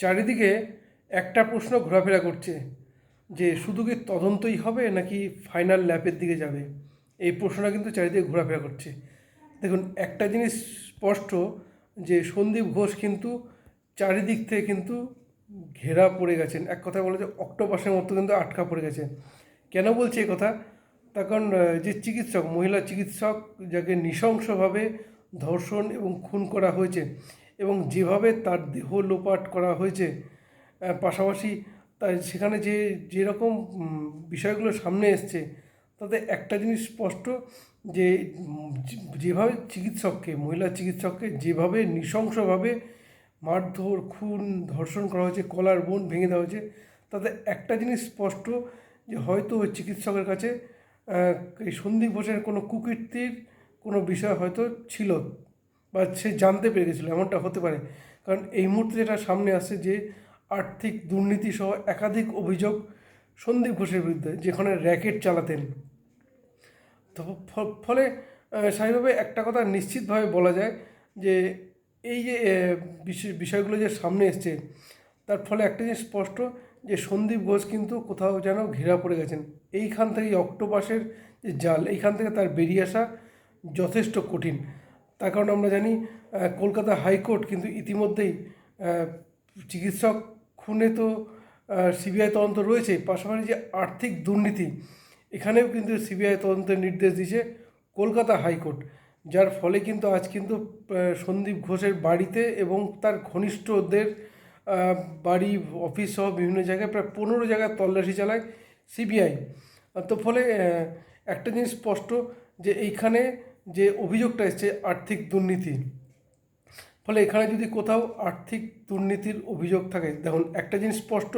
চারিদিকে একটা প্রশ্ন ঘোরাফেরা করছে যে শুধু কি তদন্তই হবে নাকি ফাইনাল ল্যাপের দিকে যাবে? এই প্রশ্নটা কিন্তু চারিদিকে ঘোরাফেরা করছে। দেখুন, একটা জিনিস স্পষ্ট যে সন্দীপ ঘোষ কিন্তু চারিদিক থেকে কিন্তু ঘেরা পড়ে গেছেন। এক কথা বলে যে অক্টোপাসের মতো কিন্তু আটকা পড়ে গেছে কেন বলছি এ কথা? তার কারণ যে চিকিৎসক, মহিলা চিকিৎসক, যাকে নৃশংসভাবে ধর্ষণ এবং খুন করা হয়েছে এবং যেভাবে তার দেহ লোপাট করা হয়েছে পাশাপাশি তাই সেখানে যে, যেরকম বিষয়গুলো সামনে এসছে, তাতে একটা জিনিস স্পষ্ট যে যেভাবে চিকিৎসককে, মহিলা চিকিৎসককে যেভাবে নৃশংসভাবে মারধর, খুন, ধর্ষণ করা হয়েছে, কলার বোন ভেঙে দেওয়া হয়েছে, তাতে একটা জিনিস স্পষ্ট যে হয়তো ওই চিকিৎসকের কাছে এই সন্দীপ ঘোষের কোনো কুকীর্তির কোনো বিষয় হয়তো ছিল। বা সে জানতে পেরে গেছিল, এমনটা হতে পারে। কারণ এই মুহূর্তে যেটা সামনে আসছে যে আর্থিক দুর্নীতি সহ একাধিক অভিযোগ সন্দীপ ঘোষের বিরুদ্ধে, যেখানে র্যাকেট চালাতেন। তো ফলে স্বাভাবিকভাবে একটা কথা নিশ্চিতভাবে বলা যায় যে এই যে বিষয়গুলো যে সামনে এসছে, তার ফলে একটা জিনিস স্পষ্ট যে সন্দীপ ঘোষ কিন্তু কোথাও যেন ঘেরা পড়ে গেছেন। এইখান থেকে অক্টোপাসের যে জাল, এইখান থেকে তার বেরিয়ে আসা যথেষ্ট কঠিন। তার কারণ আমরা জানি কলকাতা হাইকোর্ট কিন্তু ইতিমধ্যেই চিকিৎসক খুনে তো সিবিআই তদন্ত রয়েছে। পাশাপাশি যে আর্থিক দুর্নীতি, এখানেও কিন্তু সিবিআই তদন্তের নির্দেশ দিয়েছে কলকাতা হাইকোর্ট। যার ফলে কিন্তু আজ কিন্তু সন্দীপ ঘোষের বাড়িতে এবং তার ঘনিষ্ঠদের বাড়ি, অফিস সহ বিভিন্ন জায়গায় প্রায় পনেরো জায়গায় তল্লাশি চালায় সিবিআই। তো ফলে একটা জিনিস স্পষ্ট যে এইখানে যে অভিযোগটা এসছে আর্থিক দুর্নীতি। ফলে এখানে যদি কোথাও আর্থিক দুর্নীতির অভিযোগ থাকে, দেখুন একটা জিনিস স্পষ্ট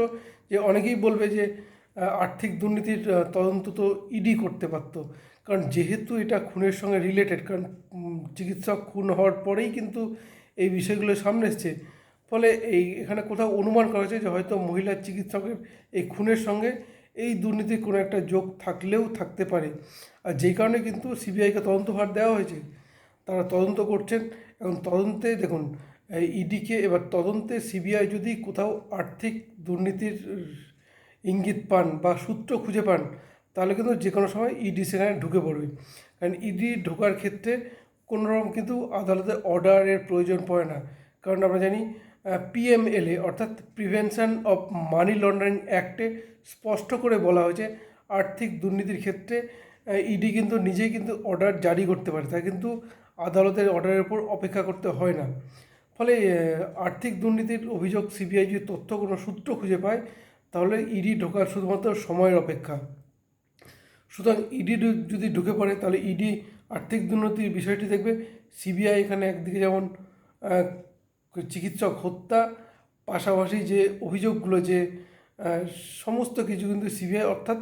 যে অনেকেই বলবে যে আর্থিক দুর্নীতির তদন্ত তো ইডি করতে পারতো। কারণ যেহেতু এটা খুনের সঙ্গে রিলেটেড কারণ চিকিৎসক খুন হওয়ার পরেই কিন্তু এই বিষয়গুলো সামনে এসছে। ফলে এই এখানে কোথাও অনুমান করা হয়েছে যে হয়তো মহিলা চিকিৎসকের এই খুনের সঙ্গে এই দুর্নীতির কোনো একটা যোগ থাকলেও থাকতে পারে। আর যেই কারণে কিন্তু সিবিআইকে তদন্তভার দেওয়া হয়েছে, তারা তদন্ত করছেন এবং তদন্তে দেখুন ইডিকে এবার তদন্তে সিবিআই যদি কোথাও আর্থিক দুর্নীতির ইঙ্গিত পান বা সূত্র খুঁজে পান, তাহলে কিন্তু যে কোনো সময় ইডি সেখানে ঢুকে পড়বে। কারণ ইডি ঢোকার ক্ষেত্রে কোনোরকম কিন্তু আদালতের অর্ডারের প্রয়োজন পড়ে না। কারণ আমরা জানি পিএমএলএ অর্থাৎ প্রিভেনশন অফ মানি লন্ডারিং অ্যাক্টে স্পষ্ট করে বলা হয়েছে আর্থিক দুর্নীতির ক্ষেত্রে ইডি কিন্তু নিজেই কিন্তু অর্ডার জারি করতে পারে, তা কিন্তু আদালতের অর্ডারের উপর অপেক্ষা করতে হয় না। ফলে আর্থিক দুর্নীতির অভিযোগ সিবিআই যদি তথ্য কোনো সূত্র খুঁজে পায়, তাহলে ইডি ঢোকার শুধুমাত্র সময়ের অপেক্ষা। সুতরাং ইডি যদি ঢুকে পড়ে, তাহলে ইডি আর্থিক দুর্নীতির বিষয়টি দেখবে। সিবিআই এখানে একদিকে যেমন চিকিৎসক হত্যা, পাশাপাশি যে অভিযোগগুলো যে সমস্ত কিছু কিন্তু সিবিআই অর্থাৎ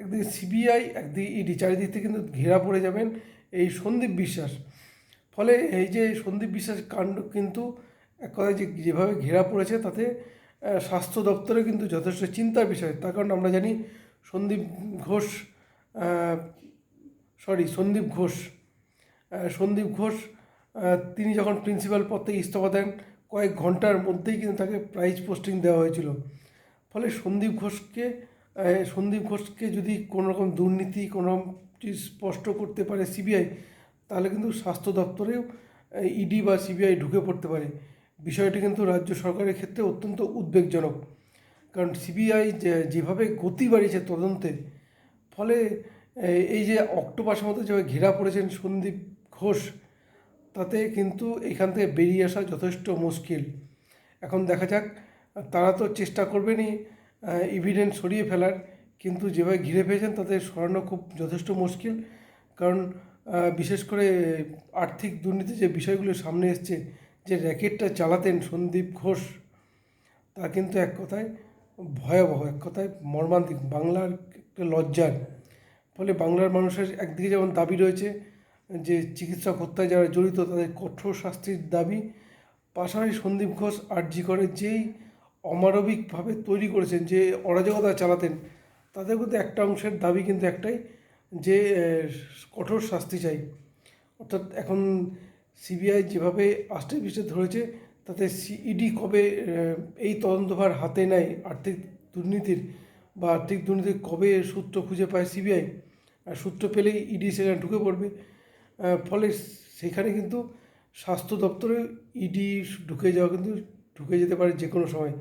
একদিকে সিবিআই একদিকে ইডি চারিদিক থেকে কিন্তু ঘেরা পড়ে যাবেন এই সন্দীপ বিশ্বাস। ফলে এই যে সন্দীপ বিশ্বাস কাণ্ড কিন্তু এক কথায় যে যেভাবে ঘেরা পড়েছে, তাতে স্বাস্থ্য দপ্তরে কিন্তু যথেষ্ট চিন্তার বিষয়। তার কারণ আমরা জানি সন্দীপ ঘোষ সরি সন্দীপ ঘোষ সন্দীপ ঘোষ তিনি যখন প্রিন্সিপাল পদ থেকে ইস্তফা দেন, কয়েক ঘণ্টার মধ্যেই কিন্তু তাকে প্রাইজ পোস্টিং দেওয়া হয়েছিল। ফলে সন্দীপ ঘোষকে সন্দীপ ঘোষকে যদি কোনো রকম দুর্নীতি কোনো রকম চিজ স্পষ্ট করতে পারে সিবিআই তাহলে কিন্তু স্বাস্থ্য দপ্তরেও ইডি বা সিবিআই ঢুকে পড়তে পারে। বিষয়টি কিন্তু রাজ্য সরকারের ক্ষেত্রে অত্যন্ত উদ্বেগজনক। কারণ সিবিআই যেভাবে গতি বাড়িয়েছে তদন্তে, ফলে এই যে অক্টোপাসের মতো যেভাবে ঘেরা পড়েছেন সন্দীপ ঘোষ তাতে কিন্তু এখান থেকে বেরিয়ে আসা যথেষ্ট মুশকিল। এখন দেখা যাক, তারা তো চেষ্টা করবেনই ইভিডেন্স সরিয়ে ফেলার, কিন্তু যেভাবে ঘিরে পেয়েছেন তাতে সরানো খুব যথেষ্ট মুশকিল। কারণ বিশেষ করে আর্থিক দুর্নীতি যে বিষয়গুলো সামনে এসছে, যে র্যাকেটটা চালাতেন সন্দীপ ঘোষ, তা কিন্তু এক কথায় ভয়াবহ, এক কথায় মর্মান্তিক। বাংলার লজ্জার। ফলে বাংলার মানুষের একদিকে যেমন দাবি রয়েছে যে চিকিৎসক হত্যায় যারা জড়িত তাদের কঠোর শাস্তির দাবি। পাশাপাশি সন্দীপ ঘোষ আর্জি করে যেই অমানবিকভাবে তৈরি করেছেন, যে অরাজকতা চালাতেন, তাদের মধ্যে একটা অংশের দাবি কিন্তু একটাই, যে কঠোর শাস্তি চাই। অর্থাৎ এখন সিবিআই যেভাবে আষ্টে পিষ্টে ধরেছে, তাতে ইডি কবে এই তদন্তভার হাতে নেয় আর্থিক দুর্নীতির বা আর্থিক দুর্নীতির কবে সূত্র খুঁজে পায় সিবিআই? আর সূত্র পেলেই ইডি সেখানে ঢুকে পড়বে। ফলে সেখানে কিন্তু স্বাস্থ্য দপ্তরে ইডি ঢুকে যাওয়া কিন্তু ঢুকে যেতে পারে যে কোনো সময়।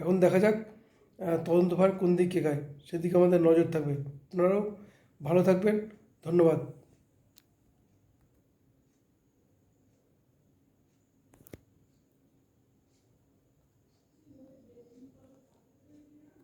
এখন দেখা যাক তদন্তভার কোন দিকে গায় সেদিকে আমাদের নজর থাকবে। আপনারাও ভালো থাকবেন। ধন্যবাদ।